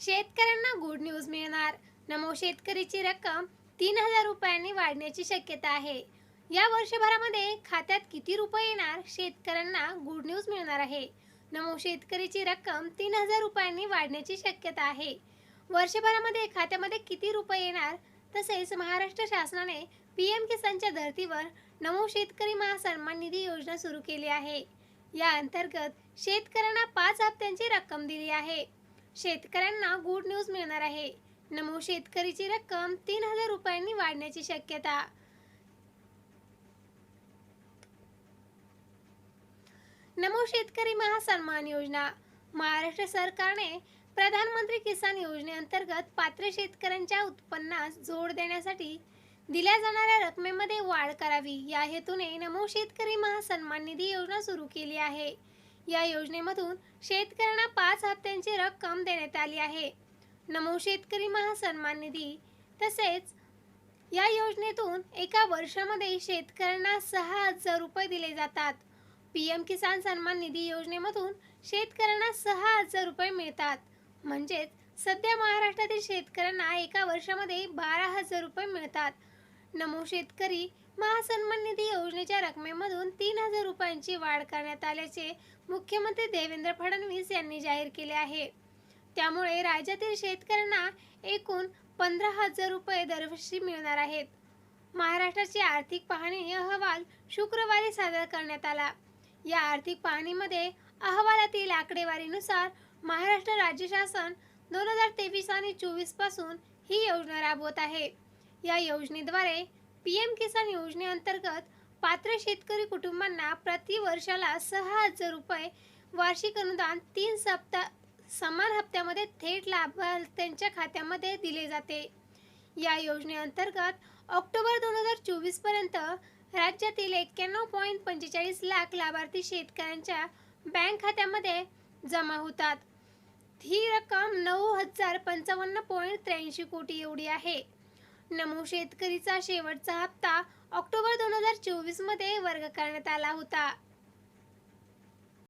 शेतकऱ्यांना good news मिळणार. नमो शेतकरीची रक्कम तीन हजार रुपयांनी वाढण्याची शक्यता आहे. या वर्षभरामध्ये खात्यात किती रुपये येणार शेतकऱ्यांना गुड न्यूज मिळणार आहे. नमो शेतकरीची रक्कम तीन हजार रुपयांनी वाढण्याची शक्यता आहे. वर्षभरामध्ये खात्यामध्ये किती रुपये येणार तसेच महाराष्ट्र शासनाने पी एम किसानच्या धर्तीवर नमो शेतकरी महासन्मान निधी योजना सुरू केली आहे. या अंतर्गत शेतकऱ्यांना पाच हप्त्यांची रक्कम दिली आहे. शेतकऱ्यांना गुड न्यूज मिळणार आहे. नमो शेतकरीची रक्कम तीन हजार रुपयांनी वाढण्याची शक्यता. नमो शेतकरी महासन्मान योजना. महाराष्ट्र सरकारने प्रधानमंत्री किसान योजनेअंतर्गत पात्र शेतकऱ्यांच्या उत्पन्नास जोड देण्यासाठी दिल्या जाणाऱ्या रकमेमध्ये वाढ करावी. या हेतूने नमो शेतकरी महासन्मान निधी योजना सुरू केली आहे. या योजनेमधून शेतकऱ्यांना पाच हप्त्यांची रक्कम देण्यात आली आहे. नमो शेतकरी महासन्मान निधी तसेच या योजनेतून एका वर्षामध्ये शेतकऱ्यांना सहा हजार रुपये दिले जातात. पी एम किसान सन्मान निधी योजनेमधून शेतकऱ्यांना सहा हजार रुपये मिळतात. म्हणजेच सध्या महाराष्ट्रातील शेतकऱ्यांना एका वर्षामध्ये बारा हजार रुपये मिळतात. नमो शेतकरी महासन्मान निधी योजनेच्या रकमेमधून तीन हजार रुपयांची वाढ करण्यात आल्याचे मुख्यमंत्री देवेंद्र फडणवीस यांनी जाहीर केले आहे. त्यामुळे राज्यातील शेतकऱ्यांना एकूण पंधरा हजार रुपये दरवर्षी मिळणार आहेत. महाराष्ट्राची आर्थिक पाहणी अहवाल शुक्रवारी सादर करण्यात आला. या आर्थिक पाहणीमध्ये अहवालातील आकडेवारीनुसार महाराष्ट्र राज्य शासन दोन हजार तेवीस आणि चोवीसपासून ही योजना राबवत आहे. या योजनेद्वारे पी एम किसान योजनेअंतर्गत पात्र शेतकरी कुटुंबांना प्रति वर्षाला सहा हजार रुपये वार्षिक अनुदान तीन सप्ताह समान हप्त्यामध्ये थेट लाभार्थ्यांच्या खात्यामध्ये दिले जाते. या योजनेअंतर्गत ऑक्टोबर दोन हजार चोवीसपर्यंत राज्यातील एक्क्याण्णव पॉईंट पंचेचाळीस लाख लाभार्थी शेतकऱ्यांच्या बँक खात्यामध्ये जमा होतात. ही रक्कम नऊ हजार पंचावन्न पॉईंट त्र्याऐंशी कोटी एवढी आहे. नमो शेतकरीचा शेवटचा हप्ता ऑक्टोबर दोन हजार चोवीसमध्ये वर्ग करण्यात आला होता.